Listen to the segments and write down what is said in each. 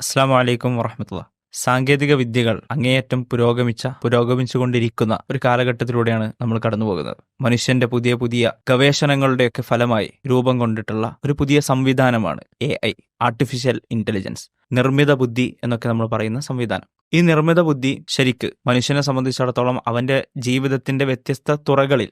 അസ്സാം വലൈക്കും വറഹമത്തുള്ള. സാങ്കേതിക വിദ്യകൾ അങ്ങേയറ്റം പുരോഗമിച്ച പുരോഗമിച്ചുകൊണ്ടിരിക്കുന്ന ഒരു കാലഘട്ടത്തിലൂടെയാണ് നമ്മൾ കടന്നു പോകുന്നത് മനുഷ്യന്റെ പുതിയ പുതിയ ഗവേഷണങ്ങളുടെയൊക്കെ ഫലമായി രൂപം കൊണ്ടിട്ടുള്ള ഒരു പുതിയ സംവിധാനമാണ് എ ഐ ആർട്ടിഫിഷ്യൽ ഇന്റലിജൻസ് നിർമ്മിത ബുദ്ധി എന്നൊക്കെ നമ്മൾ പറയുന്ന സംവിധാനം. ഈ നിർമ്മിത ബുദ്ധി ശരിക്ക് മനുഷ്യനെ സംബന്ധിച്ചിടത്തോളം അവന്റെ ജീവിതത്തിന്റെ വ്യത്യസ്ത തുറകളിൽ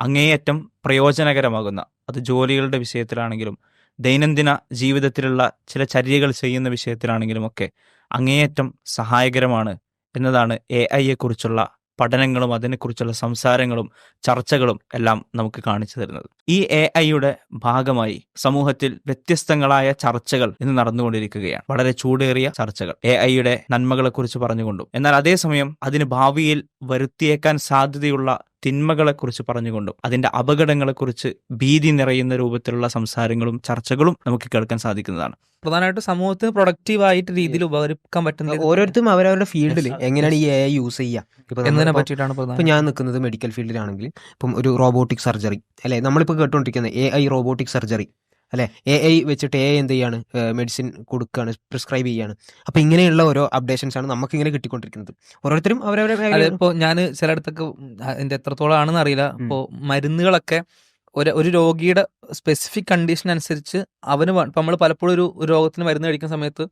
അങ്ങേയറ്റം പ്രയോജനകരമാകുന്ന അത് ജോലികളുടെ വിഷയത്തിലാണെങ്കിലും ദൈനംദിന ജീവിതത്തിലുള്ള ചില ചര്യകൾ ചെയ്യുന്ന വിഷയത്തിലാണെങ്കിലും ഒക്കെ അങ്ങേയറ്റം സഹായകരമാണ് എന്നതാണ് എ ഐയെക്കുറിച്ചുള്ള പഠനങ്ങളും അതിനെക്കുറിച്ചുള്ള സംസാരങ്ങളും ചർച്ചകളും എല്ലാം നമുക്ക് കാണിച്ചു തരുന്നത്. ഈ എ ഐയുടെ ഭാഗമായി സമൂഹത്തിൽ വ്യത്യസ്തങ്ങളായ ചർച്ചകൾ ഇന്ന് നടന്നുകൊണ്ടിരിക്കുകയാണ്. വളരെ ചൂടേറിയ ചർച്ചകൾ. എ ഐയുടെ നന്മകളെക്കുറിച്ച് പറഞ്ഞുകൊണ്ടും എന്നാൽ അതേസമയം അതിന് ഭാവിയിൽ വരുത്തിയേക്കാൻ സാധ്യതയുള്ള തിന്മകളെക്കുറിച്ച് പറഞ്ഞുകൊണ്ടും അതിന്റെ അപകടങ്ങളെക്കുറിച്ച് ഭീതി നിറയുന്ന രൂപത്തിലുള്ള സംസാരങ്ങളും ചർച്ചകളും നമുക്ക് കേൾക്കാൻ സാധിക്കുന്നതാണ്. പ്രധാനമായിട്ട് സമൂഹത്തിന് പ്രൊഡക്റ്റീവ് ആയിട്ട് രീതിയിൽ ഉപകരിക്കാൻ പറ്റുന്ന ഓരോരുത്തരും അവരവരുടെ ഫീൽഡിൽ എങ്ങനെയാണ് ഈ എ ഐ യൂസ് ചെയ്യുക എന്നതിനെ നമ്മളിപ്പോ- പറ്റിയിട്ടാണ് ഇപ്പം ഞാൻ നിൽക്കുന്നത് മെഡിക്കൽ ഫീൽഡിലാണെങ്കിൽ ഇപ്പം ഒരു റോബോട്ടിക് സർജറി അല്ലെ? നമ്മളിപ്പോൾ കേട്ടുകൊണ്ടിരിക്കുന്നത് എ ഐ റോബോട്ടിക് സർജറി അല്ലെ? എ ഐ വെച്ചിട്ട് എ എന്ത് ചെയ്യാണ്? മെഡിസിൻ കൊടുക്കുകയാണ് പ്രിസ്ക്രൈബ് ചെയ്യാണ്. അപ്പൊ ഇങ്ങനെയുള്ള ഓരോ അപ്ഡേഷൻസ് ആണ് നമുക്ക് ഇങ്ങനെ കിട്ടിക്കൊണ്ടിരിക്കുന്നത്. ഓരോരുത്തരും അവരവരെ ഇപ്പോൾ ഞാൻ ചിലയിടത്തൊക്കെ എന്റെ എത്രത്തോളം ആണെന്ന് അറിയില്ല. ഇപ്പോ മരുന്നുകളൊക്കെ ഒരു ഒരു രോഗിയുടെ സ്പെസിഫിക് കണ്ടീഷൻ അനുസരിച്ച് അവന് ഇപ്പം നമ്മൾ പലപ്പോഴും ഒരു രോഗത്തിന് മരുന്ന് കഴിക്കുന്ന സമയത്ത്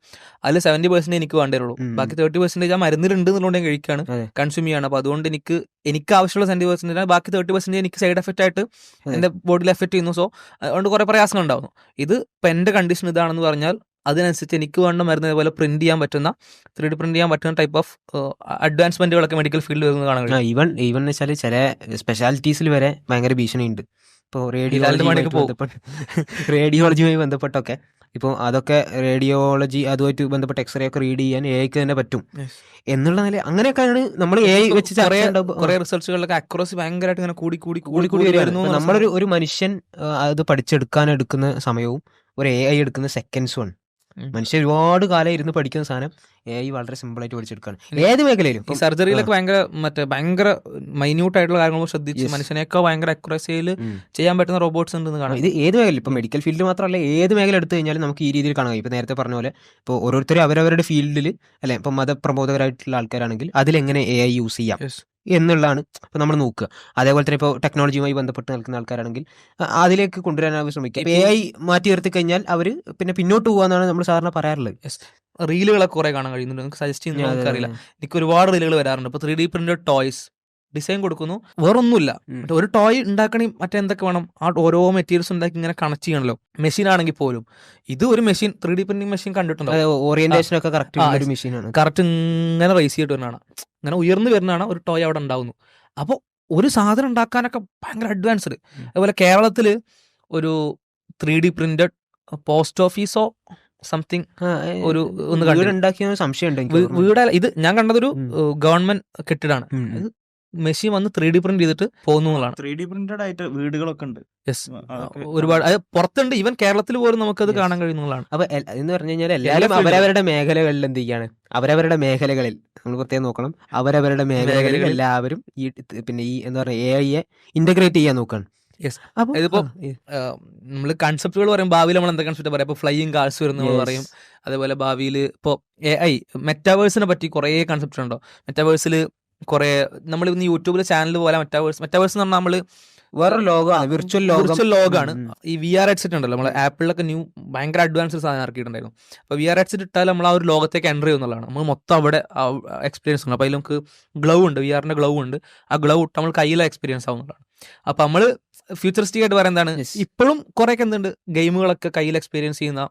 അതിൽ സെവന്റി പെർസെന്റ് എനിക്ക് വേണ്ടേരുള്ളൂ ഉം. ബാക്കി തേർട്ടി പെർസെന്റേജ് ആ മരുന്നിലുണ്ട് എന്നുള്ളത് ഞാൻ കഴിക്കുകയാണ്. കൺസ്യൂം ചെയ്യാണ്. അപ്പോൾ അതുകൊണ്ട് എനിക്ക് എനിക്ക് ആവശ്യമുള്ള സെവന്റി പെർസെന്റേജ് ബാക്കി തേർട്ടി പെർസെന്റേജ് എനിക്ക് സൈഡ് എഫക്റ്റ് ആയിട്ട് എന്റെ എന്റെ ബോഡിയിൽ എഫക്ട് ചെയ്യുന്നു. സോ അതുകൊണ്ട് കുറേ പ്രയാസങ്ങൾ ഉണ്ടാകുന്നു ഇത് ഇപ്പം എന്റെ കണ്ടീഷൻ ഇതാണെന്ന് പറഞ്ഞാൽ അതിനനുസരിച്ച് എനിക്ക് വേണ്ട മരുന്ന് ഇതുപോലെ പ്രിന്റ് ചെയ്യാൻ പറ്റുന്ന ത്രീ ഡി പ്രിന്റ് ചെയ്യാൻ പറ്റുന്ന ടൈപ്പ് ഓഫ് അഡ്വാൻസ്മെന്റുകളൊക്കെ മെഡിക്കൽ ഫീൽഡിൽ വരുന്നത് കാണാൻ ഈവൻ ഈവൻ എന്ന് വെച്ചാൽ ചില സ്പെഷ്യാലിറ്റീസിൽ വരെ ഭയങ്കര ഭീഷണിയുണ്ട്. ഇപ്പോൾ റേഡിയോളജി റേഡിയോളജിയുമായി ബന്ധപ്പെട്ടൊക്കെ. ഇപ്പോൾ അതൊക്കെ റേഡിയോളജി അതുമായിട്ട് ബന്ധപ്പെട്ട എക്സ്റേ ഒക്കെ റീഡ് ചെയ്യാൻ എ ഐക്ക് തന്നെ പറ്റും. എന്നുള്ള നില അങ്ങനെയൊക്കെയാണ് നമ്മൾ എ ഐ വെച്ച് കുറേ റിസർച്ചുകളിലൊക്കെ അക്രോസി ഭയങ്കരമായിട്ട് ഇങ്ങനെ കൂടി കൂടി കൂടി കൂടി വരുന്നു നമ്മളൊരു ഒരു മനുഷ്യൻ അത് പഠിച്ചെടുക്കാൻ എടുക്കുന്ന സമയവും ഒരു എ ഐ എടുക്കുന്ന സെക്കൻഡ്സും ആണ്. മനുഷ്യൻ ഒരുപാട് കാലം ഇരുന്ന് പഠിക്കുന്ന സാധനം എ ഐ വളരെ സിമ്പിൾ ആയിട്ട് പഠിച്ചെടുക്കുകയാണ് ഏത് മേഖലയിലും ഈ സർജറിയിലൊക്കെ ഭയങ്കര മറ്റേ ഭയങ്കര മൈന്യൂട്ട് ആയിട്ടുള്ള കാര്യങ്ങൾ ശ്രദ്ധിച്ച്. മനുഷ്യനെയൊക്കെ ഭയങ്കര അക്യുറസിയിൽ ചെയ്യാൻ പറ്റുന്ന റോബോട്ട്സ് ഉണ്ടെന്ന് കാണാം. ഇത് ഏത് മേഖല ഇപ്പൊ മെഡിക്കൽ ഫീൽഡ് മാത്രമല്ല ഏത് മേഖല എടുത്തു കഴിഞ്ഞാലും നമുക്ക് ഈ രീതിയിൽ കാണാം ഇപ്പൊ നേരത്തെ പറഞ്ഞ പോലെ ഇപ്പോൾ ഓരോരുത്തരും അവരവരുടെ ഫീൽഡിൽ അല്ലെ ഇപ്പൊ മതപ്രബോധകരായിട്ടുള്ള ആൾക്കാരാണെങ്കിൽ അതിലെങ്ങനെ എ ഐ യൂസ് ചെയ്യാം. എന്നുള്ളതാണ്. ഇപ്പൊ നമ്മൾ നോക്കുക. അതേപോലെ തന്നെ ഇപ്പോൾ ടെക്നോളജിയുമായി ബന്ധപ്പെട്ട് നിൽക്കുന്ന ആൾക്കാരാണെങ്കിൽ അതിലേക്ക് കൊണ്ടുവരാൻ അവർ ശ്രമിക്കുക. എ ഐ മാറ്റി നിർത്തി കഴിഞ്ഞാൽ അവർ പിന്നെ പിന്നോട്ട് പോകാന്നാണ് നമ്മൾ സാധാരണ പറയാറുള്ളത്. റീലുകളൊക്കെ കുറെ കാണാൻ കഴിയുന്നുണ്ട് നിങ്ങൾക്ക് സജസ്റ്റ് ചെയ്യുന്ന നമുക്കറിയില്ല. എനിക്ക് ഒരുപാട് റീലുകൾ വരാറുണ്ട്. ഇപ്പൊ three D printed toys design കൊടുക്കുന്നു. വേറൊന്നുമില്ല. ഒരു ടോയ് ഉണ്ടാക്കണേ മറ്റെന്തൊക്കെ വേണം? ആ ഓരോ മെറ്റീരിയൽസ് ഉണ്ടാക്കി ഇങ്ങനെ കണക്ട് ചെയ്യണല്ലോ. മെഷീൻ ആണെങ്കിൽ പോലും. ഇത് ഒരു machine three D printing machine കണ്ടിട്ടുണ്ടോ ഓറിയന്റേഷൻ ഒക്കെ കറക്റ്റ് ആ, ഒരു മെഷീനാണ് കറക്റ്റ് ഇങ്ങനെ റേസ് ചെയ്തിട്ട് വരുന്നതാണ് ഇങ്ങനെ ഉയർന്നു വരുന്നതാണ് ഒരു ടോയ് അവിടെ ഉണ്ടാവുന്നു അപ്പോൾ ഒരു സാധനം ഉണ്ടാക്കാനൊക്കെ ഭയങ്കര അഡ്വാൻസ്ഡ് അതുപോലെ കേരളത്തിൽ ഒരു ത്രീ ഡി പ്രിന്റഡ് പോസ്റ്റ് ഓഫീസോ സംതിങ് ഒരു ഒന്ന് വീട് സംശയം. വീട് ഇത് ഞാൻ കണ്ടതൊരു. ഗവൺമെന്റ് കെട്ടിടാണ്. മെഷീൻ വന്ന് ത്രീ ഡി പ്രിന്റ് ചെയ്തിട്ട് പോകുന്നു എന്നുള്ളതാണ്. ത്രീ ഡി പ്രിന്റഡ് ആയിട്ട് വീടുകളൊക്കെ ഉണ്ട്. യെസ് ഒരുപാട്. അത് പുറത്തുണ്ട്. ഇവൻ കേരളത്തിൽ പോലും നമുക്കത്. കാണാൻ കഴിയുന്നതാണ് അപ്പൊ എന്ന് പറഞ്ഞു കഴിഞ്ഞാൽ എല്ലാവരും അവരവരുടെ മേഖലകളിൽ എന്ത് ചെയ്യാണ് അവരവരുടെ മേഖലകളിൽ. നമ്മൾ പ്രത്യേകം നോക്കണം. അവരവരുടെ മേഖലകളിൽ. എല്ലാവരും ഈ പിന്നെ ഈ എന്താ പറയുക എ ഐയെ ഇന്റഗ്രേറ്റ് ചെയ്യാൻ നോക്കാണ്. യെസ് അപ്പൊ ഇതിപ്പോ നമ്മൾ നമ്മൾ കൺസെപ്റ്റുകൾ പറയും ഭാവിയിൽ നമ്മൾ എന്താ കൺസെപ്റ്റ് പറയാം ഇപ്പൊ ഫ്ലൈയിങ് കാർസ് വരുന്ന പറയും. അതേപോലെ ഭാവിയിൽ ഇപ്പോൾ എ ഐ മെറ്റാവേഴ്സിനെ പറ്റി കുറേ കൺസെപ്റ്റ് ഉണ്ടോ? മെറ്റാവേഴ്സിൽ കുറേ നമ്മൾ ഇന്ന് യൂട്യൂബിൽ ചാനൽ പോലെ മെറ്റാവേഴ്സ് മെറ്റാവേഴ്സ് എന്ന് പറഞ്ഞാൽ നമ്മൾ വേറൊരു ലോകമാണ് വിർച്വൽ ലോകം. വിർച്വൽ ലോകമാണ്. ഈ വി ആർ ഹെഡ്സെറ്റ് ഉണ്ടല്ലോ നമ്മൾ ആപ്പിളിലൊക്കെ ന്യൂ ഭയങ്കര അഡ്വാൻസ്ഡ് സാധനം ഇറക്കിയിട്ടുണ്ടായിരുന്നു. അപ്പോൾ വി ആർ ഹെഡ്സെറ്റ് ഇട്ടാൽ നമ്മൾ ആ ഒരു ലോകത്തേക്ക് എന്റർ ചെയ്യുന്നുള്ളതാണ് നമ്മൾ മൊത്തം അവിടെ എക്സ്പീരിയൻസ് ഉണ്ട്. അപ്പോൾ അതിൽ നമുക്ക് ഗ്ലൗ ഉണ്ട് വി ആറിന്റെ ഗ്ലൗ ഉണ്ട്. ആ ഗ്ലൗ ഇട്ട് നമ്മൾ കയ്യിലെ എക്സ്പീരിയൻസ് ആവുന്നതാണ്. അപ്പോൾ നമ്മൾ ഫ്യൂച്ചറിസ്റ്റിക് ആയിട്ട് പറയുന്നതാണ്. എന്താണ് ഇപ്പോഴും കുറേയൊക്കെ എന്തുണ്ട്? ഗെയിമുകളൊക്കെ കയ്യിൽ എക്സ്പീരിയൻസ് ചെയ്യുന്ന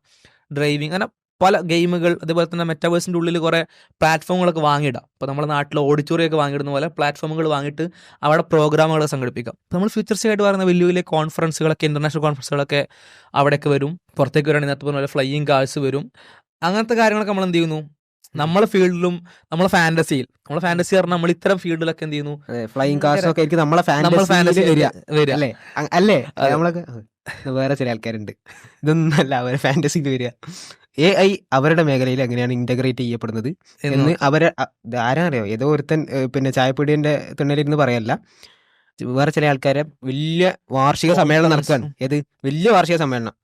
ഡ്രൈവിംഗ് അങ്ങനെ പല ഗെയിമുകൾ അതേപോലെ തന്നെ മെറ്റാവേഴ്സിന്റെ ഉള്ളിൽ കുറേ പ്ലാറ്റ്ഫോമുകളൊക്കെ വാങ്ങിയിടാം. ഇപ്പോൾ നമ്മുടെ നാട്ടിൽ ഓഡിറ്റോറിയം വാങ്ങിയിടുന്ന പോലെ പ്ലാറ്റ്ഫോമുകൾ വാങ്ങിയിട്ട് അവിടെ പ്രോഗ്രാമുകൾ സംഘടിപ്പിക്കാം. ഇപ്പോൾ നമ്മൾ ഫ്യൂച്ചർസായിട്ട് പറയുന്ന വലിയ വലിയ കോൺഫറൻസുകളൊക്കെ ഇന്റർനാഷണൽ കോൺഫറൻസുകളൊക്കെ അവിടെയൊക്കെ വരും. പുറത്തേക്ക് വരികയാണെങ്കിൽ നേരത്തെ പറഞ്ഞ പോലെ ഫ്ലൈയിങ് കാഴ്സ് വരും. അങ്ങനത്തെ കാര്യങ്ങളൊക്കെ നമ്മൾ എന്ത് ചെയ്യുന്നു? നമ്മളെ ഫീൽഡിലും നമ്മളെ ഫാന്റസിയിൽ നമ്മളെ ഫാന്റസി പറഞ്ഞാൽ നമ്മൾ ഇത്തരം ഫീൽഡിലൊക്കെ എന്ത് ചെയ്യുന്നു? ഫ്ലൈയിങ് കാർസ് ഒക്കെ ആയിരിക്കും നമ്മളെ ഫാന്റസി വരിക. അല്ലേ? അല്ലേ. നമ്മളൊക്കെ വേറെ ചില ആൾക്കാരുണ്ട്. ഇതൊന്നും അല്ല അവരെ ഫാന്റസിയിൽ വരിക. എ ഐ അവരുടെ മേഖലയിൽ എങ്ങനെയാണ് ഇന്റഗ്രേറ്റ് ചെയ്യപ്പെടുന്നത് എന്ന് അവരെ ആരാറിയോ ഇത് ആരാ അറിയോ ഏതോ ഒരുത്തൻ പിന്നെ ചായപ്പൊടിന്റെ തുന്നലിരുന്ന് പറയല്ല. വേറെ ചില ആൾക്കാരെ വലിയ വാർഷിക സമ്മേളനം നടക്കുകയാണ് ഏത്? വലിയ വാർഷിക സമ്മേളനം.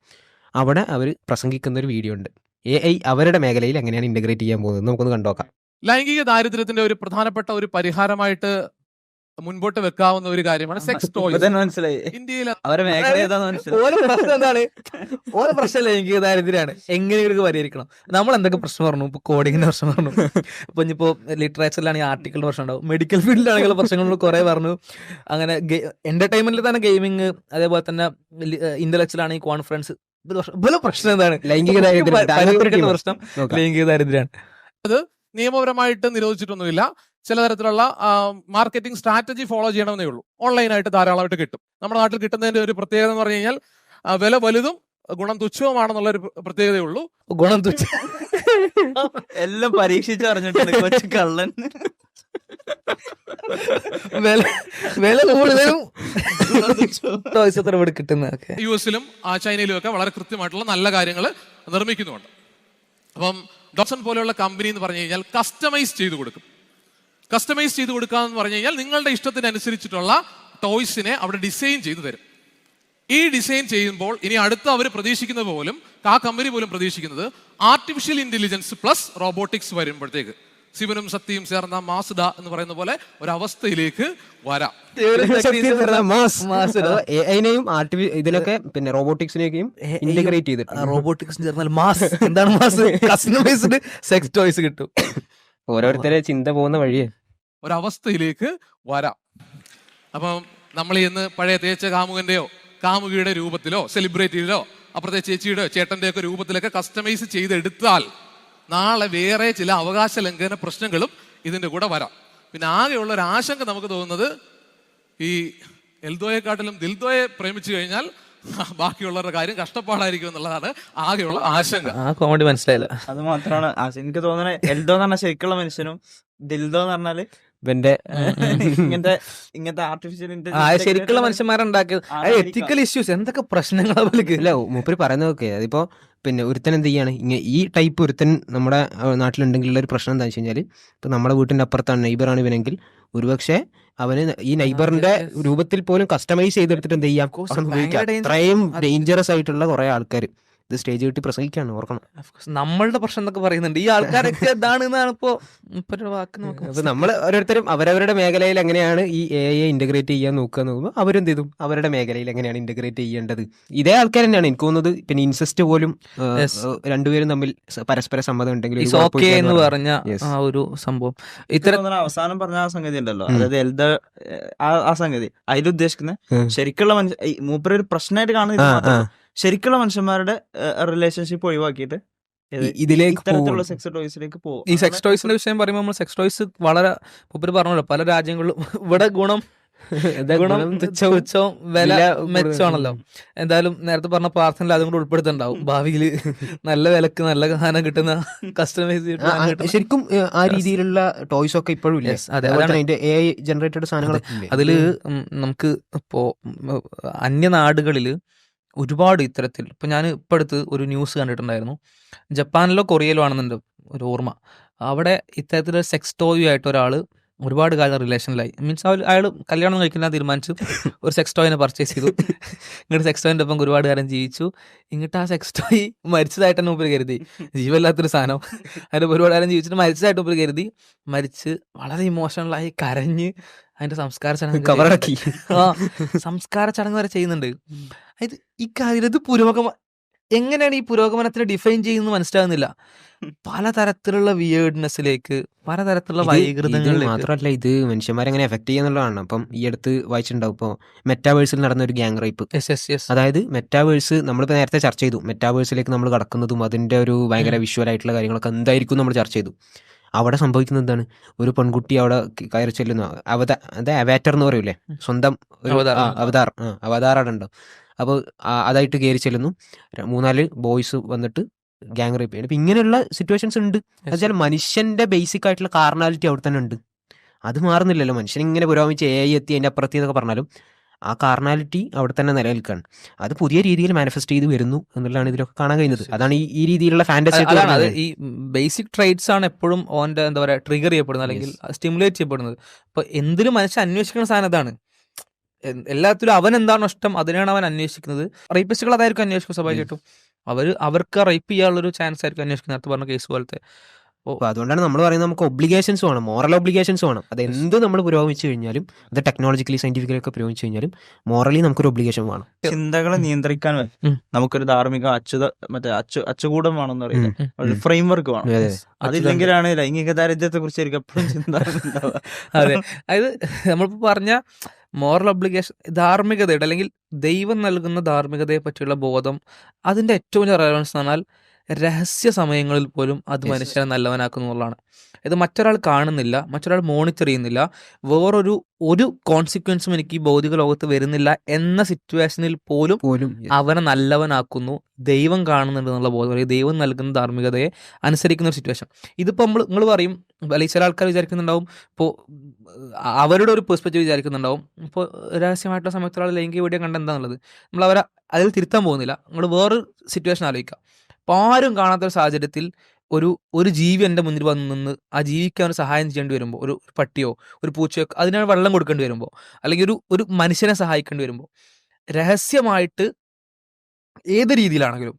അവിടെ അവർ പ്രസംഗിക്കുന്ന ഒരു വീഡിയോ ഉണ്ട്. എ ഐ അവരുടെ മേഖലയിൽ എങ്ങനെയാണ് ഇന്റഗ്രേറ്റ് ചെയ്യാൻ പോകുന്നത്? നമുക്കൊന്ന് കണ്ടോക്കാം. ലൈംഗിക ദാരിദ്ര്യത്തിന്റെ ഒരു പ്രധാനപ്പെട്ട ഒരു പരിഹാരമായിട്ട് മുൻപോട്ട് വെക്കാവുന്ന ഒരു കാര്യമാണ് സെക്സ് ടോയ്സ് മനസ്സിലായി. ഇന്ത്യയിൽ എന്താണ്? ഓരോ പ്രശ്നം ലൈംഗിക ദാരിദ്ര്യമാണ്. എങ്ങനെ ഇവർക്ക് പരിഹരിക്കണം? നമ്മൾ എന്തൊക്കെ പ്രശ്നം പറഞ്ഞു? ഇപ്പൊ കോഡിങ്ങിന്റെ പ്രശ്നം പറഞ്ഞു. ഇപ്പൊ ഇനിയിപ്പോ ലിറ്ററേച്ചറിലാണെങ്കിൽ ആർട്ടിക്കിളിന്റെ പ്രശ്നം ഉണ്ടാവും മെഡിക്കൽ ഫീൽഡിലാണെങ്കിലും പ്രശ്നങ്ങൾ കുറെ പറഞ്ഞു. അങ്ങനെ എന്റർടൈൻമെന്റിൽ തന്നെ ഗെയിമിങ് അതേപോലെ തന്നെ ഇന്റലക്ച്വലാണെങ്കിൽ കോൺഫറൻസ് പ്രശ്നം എന്താണ്? ലൈംഗിക ദാരിദ്ര്യം. പ്രശ്നം. ലൈംഗിക ദാരിദ്ര്യമാണ്. അത് നിയമപരമായിട്ട് നിരോധിച്ചിട്ടൊന്നുമില്ല. ചില തരത്തിലുള്ള മാർക്കറ്റിംഗ് സ്ട്രാറ്റജി ഫോളോ ചെയ്യണമെന്നേ ഉള്ളൂ. ഓൺലൈനായിട്ട് ധാരാളമായിട്ട് കിട്ടും. നമ്മുടെ നാട്ടിൽ കിട്ടുന്നതിന്റെ ഒരു പ്രത്യേകത എന്ന് പറഞ്ഞു കഴിഞ്ഞാൽ വില വലുതും ഗുണം തുച്ഛവുമാണെന്നുള്ള ഒരു പ്രത്യേകതയുള്ളൂ ഗുണം തുച്ഛ എല്ലാം പരീക്ഷിച്ച് പറഞ്ഞിട്ടുണ്ട് കൊച്ചു കള്ളൻ. വില വില കൂടുതലും ടോയ്സ് എത്ര ഇവിടെ കിട്ടുന്നതൊക്കെ. യു എസിലും ചൈനയിലും ഒക്കെ വളരെ കൃത്യമായിട്ടുള്ള നല്ല കാര്യങ്ങൾ നിർമ്മിക്കുന്നുണ്ട് അപ്പം ഡോക്സൺ പോലെയുള്ള കമ്പനി എന്ന് പറഞ്ഞു കഴിഞ്ഞാൽ കസ്റ്റമൈസ് ചെയ്ത് കൊടുക്കും. കസ്റ്റമൈസ് ചെയ്ത് കൊടുക്കുക എന്ന് പറഞ്ഞു കഴിഞ്ഞാൽ നിങ്ങളുടെ ഇഷ്ടത്തിനനുസരിച്ചിട്ടുള്ള ടോയ്സിനെ അവിടെ ഡിസൈൻ ചെയ്തു തരും. ഈ ഡിസൈൻ ചെയ്യുമ്പോൾ ഇനി അടുത്ത അവർ പ്രതീക്ഷിക്കുന്നത് പോലും ആ കമ്പനി പോലും പ്രതീക്ഷിക്കുന്നത് ആർട്ടിഫിഷ്യൽ ഇന്റലിജൻസ് പ്ലസ് റോബോട്ടിക്സ് വരുമ്പോഴത്തേക്ക്. ശിവനും സത്യയും ചേർന്ന മാസ്ഡ എന്ന് പറയുന്ന പോലെ ഒരവസ്ഥയിലേക്ക് വരാം. ഇതിലൊക്കെ പിന്നെ റോബോട്ടിക്സിനെയും ഇന്റഗ്രേറ്റ് ചെയ്തിട്ട് റോബോട്ടിക്സ് ചേർന്നാൽ മാസ്. എന്താണ് മാസ്? കസ്റ്റമൈസ്ഡ് സെക്സ് ടോയ്സ് കിട്ടും. ഓരോരുത്തരെ ചിന്ത പോകുന്ന വഴിയെ. ഒരവസ്ഥയിലേക്ക് വരാം. അപ്പം നമ്മൾ ഇന്ന് പഴയ തേച്ച കാമുകന്റെയോ കാമുകിയുടെ രൂപത്തിലോ സെലിബ്രിറ്റിയിലോ അപ്പുറത്തെ ചേച്ചിയുടെ ചേട്ടന്റെ ഒക്കെ രൂപത്തിലൊക്കെ കസ്റ്റമൈസ് ചെയ്തെടുത്താൽ നാളെ വേറെ ചില അവകാശ ലംഘന പ്രശ്നങ്ങളും ഇതിന്റെ കൂടെ വരാം. പിന്നെ ആകെയുള്ള ഒരു ആശങ്ക നമുക്ക് തോന്നുന്നത് ഈ എൽദോയെക്കാട്ടിലും ദിൽദോയെ പ്രേമിച്ചു കഴിഞ്ഞാൽ ബാക്കിയുള്ളവരുടെ കാര്യം കഷ്ടപ്പാടായിരിക്കും എന്നുള്ളതാണ് ആകെയുള്ള ആശങ്ക. ആ കോമഡി മനസ്സിലായില്ല. അത് മാത്രമാണ്. എനിക്ക് തോന്നുന്നത് എൽദോ എന്ന് പറഞ്ഞാൽ ശരിക്കുള്ള മനുഷ്യനും ദിൽദോ എന്ന് പറഞ്ഞാൽ ഇവന്റെ ഇങ്ങനത്തെ ഇങ്ങനത്തെ ആർട്ടിഫിഷ്യൽ ആ ശരിക്കുള്ള മനുഷ്യന്മാരുണ്ടാക്കിയത്. എത്തിക്കൽ ഇഷ്യൂസ് എന്തൊക്കെ പ്രശ്നങ്ങളാ അല്ല മൂപ്പര് പറയുന്നത് പറയുന്നതൊക്കെ അതിപ്പോ പിന്നെ ഒരുത്തൻ എന്ത് ചെയ്യാണ്? ഇങ്ങനെ ഈ ടൈപ്പ് ഒരുത്തൻ നമ്മുടെ നാട്ടിലുണ്ടെങ്കിൽ നാട്ടിലുണ്ടെങ്കിലുള്ള ഒരു പ്രശ്നം എന്താ വെച്ച് കഴിഞ്ഞാൽ ഇപ്പൊ നമ്മുടെ വീട്ടിന്റെ അപ്പുറത്താണ് നൈബറാണ് ഇവനെങ്കിൽ ഒരുപക്ഷെ അവന് ഈ നൈബറിന്റെ രൂപത്തിൽ പോലും കസ്റ്റമൈസ് ചെയ്തെടുത്തിട്ട് എന്ത് ചെയ്യാം? അത്രയും ഡേഞ്ചറസ് ആയിട്ടുള്ള കുറെ ആൾക്കാർ ഇത് സ്റ്റേജ് കിട്ടി പ്രസംഗിക്കാണ് ഓർക്കണം. നമ്മളുടെ പ്രശ്നം എന്നൊക്കെ പറയുന്നുണ്ട്. ഈ ആൾക്കാരൊക്കെ ഇതാണ് എന്നാണ് ഇപ്പോ ഇപ്പൊരു വാക്ക് നമുക്ക് അപ്പൊ നമ്മൾ ഓരോരുത്തരും അവരവരുടെ മേഖലയിൽ എങ്ങനെയാണ് ഈ എ ഐ ഇന്റഗ്രേറ്റ് ചെയ്യാൻ നോക്കുക നോക്കുമ്പോൾ അവരെന്ത് ചെയ്തു? അവരുടെ മേഖലയിൽ എങ്ങനെയാണ് ഇന്റഗ്രേറ്റ് ചെയ്യേണ്ടത്? ഇതേ ആൾക്കാർ തന്നെയാണ് എനിക്ക് തോന്നുന്നത്. പിന്നെ ഇൻസെസ്റ്റ് പോലും രണ്ടുപേരും തമ്മിൽ പരസ്പര സമ്മതം ഉണ്ടെങ്കിൽ എന്ന് പറഞ്ഞ Yes. ആ ഒരു സംഭവം. ഇത്തരം അവസാനം പറഞ്ഞ ആ സംഗതി ഉണ്ടല്ലോ. അതായത് എൽദ ആ സംഗതി. അതിലുദ്ദേശിക്കുന്നത് ശരിക്കുള്ള മനുഷ്യ മൂപ്പര് ഒരു പ്രശ്നമായിട്ട് കാണുന്നത് ശരിക്കുള്ള മനുഷ്യന്മാരുടെ റിലേഷൻഷിപ്പ് ഒഴിവാക്കിയിട്ട് ഇത് ഇതിലേക്ക് ഇത്തരത്തിലുള്ള സെക്സ് ടോയ്സിലേക്ക് പോകും ഈ സെക്സ് ടോയ്സിന്റെ വിഷയം പറയുമ്പോൾ നമ്മൾ സെക്സ് ടോയ്സ് വളരെ മുപ്പര് പറഞ്ഞല്ലോ. പല രാജ്യങ്ങളിലും ഇവിടെ ഗുണം ഗുണം ഉച്ചവും വില മെച്ചമാണല്ലോ. എന്തായാലും നേരത്തെ പറഞ്ഞ പ്രാർത്ഥനയിൽ അതും കൂടെ ഉൾപ്പെടുത്തുണ്ടാവും. ഭാവിയിൽ നല്ല വിലക്ക് നല്ല സാധനം കിട്ടുന്ന കസ്റ്റമൈസ് ശരിക്കും ആ രീതിയിലുള്ള ടോയ്സ് ഒക്കെ ഇപ്പോഴും ഇല്ല? അതിന്റെ എ ഐ ജനറേറ്റഡ് സാധനങ്ങൾ അതിൽ നമുക്ക് ഇപ്പോ അന്യനാടുകളിൽ ഒരുപാട് ഇത്തരത്തിൽ. ഇപ്പം ഞാൻ ഇപ്പം അടുത്ത് ഒരു ന്യൂസ് കണ്ടിട്ടുണ്ടായിരുന്നു. ജപ്പാനിലോ കൊറിയയിലോ ആണെന്നുണ്ട് ഒരു ഓർമ്മ. അവിടെ ഇത്തരത്തിലൊരു സെക്സ് ടോയ് ആയിട്ട് ഒരാൾ ഒരുപാട് കാലം റിലേഷനിലായി. മീൻസ് അയാൾ കല്യാണം കഴിക്കാൻ തീരുമാനിച്ചു. ഒരു സെക്സ് ടോയിനെ പർച്ചേസ് ചെയ്തു. ഇങ്ങോട്ട് സെക്സ് ടോയിന്റെ ഒപ്പം ഒരുപാട് കാലം ജീവിച്ചു. ഇങ്ങോട്ട് ആ സെക്സ് ടോയ് മരിച്ചതായിട്ട് തന്നെ ഉപരി കരുതി. ജീവല്ലാത്തൊരു സാധനം. അതിന്റെ ഒരുപാട് കാലം ജീവിച്ചിട്ട് മരിച്ചതായിട്ട് ഉപരി കരുതി. മരിച്ച് വളരെ ഇമോഷണലായി കരഞ്ഞ് അതിന്റെ സംസ്കാര ചടങ്ങ് ആ സംസ്കാര ചടങ്ങ് വരെ ചെയ്യുന്നുണ്ട്. അതായത് ഈ കാര്യം ഇത് പുരോഗമ എങ്ങനെയാണ് ഈ പുരോഗമനത്തിനെ ഡിഫൈൻ ചെയ്യുന്നത് മനസ്സിലാകുന്നില്ല. പലതരത്തിലുള്ള വിയേർഡ്നെസ്സിലേക്ക് പലതരത്തിലുള്ള വൈകൃതങ്ങൾ മാത്രമല്ല ഇത് മനുഷ്യന്മാരെ എങ്ങനെ എഫക്ട് ചെയ്യുന്നുള്ളതാണ്. അപ്പം ഈ അടുത്ത് വായിച്ചിട്ടുണ്ടാവും. ഇപ്പോൾ മെറ്റാവേഴ്സിൽ നടന്ന ഒരു ഗ്യാങ് റേപ്പ് അതായത് മെറ്റാവേഴ്സ് നമ്മളിപ്പോൾ നേരത്തെ ചർച്ച ചെയ്തു. മെറ്റാവേഴ്സിലേക്ക് നമ്മൾ കടക്കുന്നതും അതിന്റെ ഒരു ഭയങ്കര. വിഷ്വൽ ആയിട്ടുള്ള കാര്യങ്ങളൊക്കെ എന്തായിരിക്കും നമ്മൾ ചർച്ച ചെയ്തു. അവിടെ സംഭവിക്കുന്നത് എന്താണ്? ഒരു പെൺകുട്ടി അവിടെ കയറി ചെല്ലുന്നു. അവത അതെ അവാറ്റർ എന്ന് പറയൂലേ? സ്വന്തം ഒരു അവതാർ. ആ, അവതാർ അവിടെ ഉണ്ടാവും അപ്പോൾ അതായിട്ട് കയറി ചെല്ലുന്നു. മൂന്നാൽ ബോയ്സ് വന്നിട്ട് ഗ്യാങ് റേപ്പ് ചെയ്യണം അപ്പം ഇങ്ങനെയുള്ള സിറ്റുവേഷൻസ് ഉണ്ട്. എന്നുവെച്ചാൽ മനുഷ്യന്റെ ബേസിക് ആയിട്ടുള്ള കാർണാലിറ്റി അവിടെ തന്നെ ഉണ്ട്. അത് മാറുന്നില്ലല്ലോ. മനുഷ്യൻ ഇങ്ങനെ പുരോഗമിച്ച് എ എത്തി അതിന്റെ അപ്പുറത്തി എന്നൊക്കെ പറഞ്ഞാലും ആ കാർണാലിറ്റി അവിടെ തന്നെ നിലനിൽക്കുകയാണ്. അത് പുതിയ രീതിയിൽ മാനിഫെസ്റ്റ് ചെയ്ത് വരുന്നു എന്നുള്ളതാണ് ഇതിലൊക്കെ കാണാൻ കഴിയുന്നത്. അതാണ് ഈ ഈ രീതിയിലുള്ള ഫാന്റസി അത് ഈ ബേസിക് ട്രേഡ്സ് ആണ് എപ്പോഴും ഓന്റെ എന്താ പറയുക ട്രിഗർ ചെയ്യപ്പെടുന്നത് അല്ലെങ്കിൽ സ്റ്റിമുലേറ്റ് ചെയ്യപ്പെടുന്നത്. അപ്പോൾ എന്തിലും മനുഷ്യൻ അന്വേഷിക്കുന്ന സാധനം അതാണ്. എല്ലാത്തിലും അവൻ എന്താണോ ഇഷ്ടം അതിനാണ് അവൻ അന്വേഷിക്കുന്നത്. റേപ്പിസ്റ്റുകൾ അതായിരിക്കും അന്വേഷിക്കും സ്വാഭാവികമായിട്ടും. അവർ അവർക്ക് റേപ്പ് ചെയ്യാനുള്ളൊരു ചാൻസ് ആയിരിക്കും അന്വേഷിക്കുന്നത് നേരത്തെ പറഞ്ഞ കേസ് പോലത്തെ. അപ്പോൾ അതുകൊണ്ടാണ് നമ്മൾ പറയുന്നത് നമുക്ക് ഒബ്ലിഗേഷൻസ് വേണം മോറൽ ഒബ്ലിഗേഷൻസ് വേണം. അത് എന്ത് നമ്മൾ പുരോഗമിച്ചു കഴിഞ്ഞാലും അത് ടെക്നോളജിക്കലി സയന്റിഫിക്കലി ഒക്കെ പുരോഗമിച്ചു കഴിഞ്ഞാലും മോറലി നമുക്കൊരു ഒബ്ലിഗേഷൻ വേണം. ചിന്തകളെ നിയന്ത്രിക്കാൻ നമുക്കൊരു ധാർമ്മിക അച്യുത മറ്റേ അച്ചു അച്ചുകൂടം വേണമെന്ന് പറയുന്നത്. ഒരു. ഫ്രെയിം വർക്ക് വേണം. അതെ. അതില്ലെങ്കിലാണ് ലൈംഗിക ദാരിദ്ര്യത്തെ കുറിച്ച് എപ്പോഴും ചിന്ത അതെ. അതായത് നമ്മളിപ്പോൾ പറഞ്ഞ മോറൽ ഒബ്ലിഗേഷൻ ധാർമ്മികതയുടെ അല്ലെങ്കിൽ ദൈവം നൽകുന്ന ധാർമ്മികതയെ പറ്റിയുള്ള ബോധം അതിന്റെ ഏറ്റവും വലിയ റെലവൻസ് എന്ന് പറഞ്ഞാൽ രഹസ്യ സമയങ്ങളിൽ പോലും അത്. മനുഷ്യനെ നല്ലവനാക്കുന്നു എന്നുള്ളതാണ്. ഇത് മറ്റൊരാൾ കാണുന്നില്ല മറ്റൊരാൾ മോണിറ്റർ ചെയ്യുന്നില്ല വേറൊരു ഒരു കോൺസിക്വൻസും എനിക്ക് ഈ ഭൗതിക ലോകത്ത് വരുന്നില്ല എന്ന സിറ്റുവേഷനിൽ പോലും പോലും അവനെ നല്ലവനാക്കുന്നു ദൈവം കാണുന്നുണ്ട് എന്നുള്ള ബോധം അല്ലെങ്കിൽ ദൈവം നൽകുന്ന ധാർമ്മികതയെ അനുസരിക്കുന്ന ഒരു സിറ്റുവേഷൻ ഇതിപ്പോൾ നമ്മൾ നിങ്ങൾ പറയും അല്ലെങ്കിൽ ചില ആൾക്കാർ വിചാരിക്കുന്നുണ്ടാവും ഇപ്പോൾ അവരുടെ ഒരു പെർസ്പെക്റ്റീവ് വിചാരിക്കുന്നുണ്ടാവും ഇപ്പോൾ രഹസ്യമായിട്ടുള്ള സമയത്തുള്ള ലൈംഗിക വീഡിയോ കണ്ട എന്താണുള്ളത് നമ്മൾ അവരെ അതിൽ തിരുത്താൻ പോകുന്നില്ല. നമ്മൾ വേറൊരു സിറ്റുവേഷൻ ആലോചിക്കുക. അപ്പോൾ ആരും കാണാത്ത ഒരു സാഹചര്യത്തിൽ ഒരു ഒരു ജീവി എന്റെ മുന്നിൽ വന്ന് നിന്ന് ആ ജീവിക്ക് അവന് സഹായം ചെയ്യേണ്ടി വരുമ്പോൾ ഒരു ഒരു പട്ടിയോ ഒരു പൂച്ചയോ അതിനാണ് വെള്ളം കൊടുക്കേണ്ടി വരുമ്പോൾ അല്ലെങ്കിൽ ഒരു ഒരു മനുഷ്യനെ സഹായിക്കേണ്ടി വരുമ്പോൾ രഹസ്യമായിട്ട് ഏത് രീതിയിലാണെങ്കിലും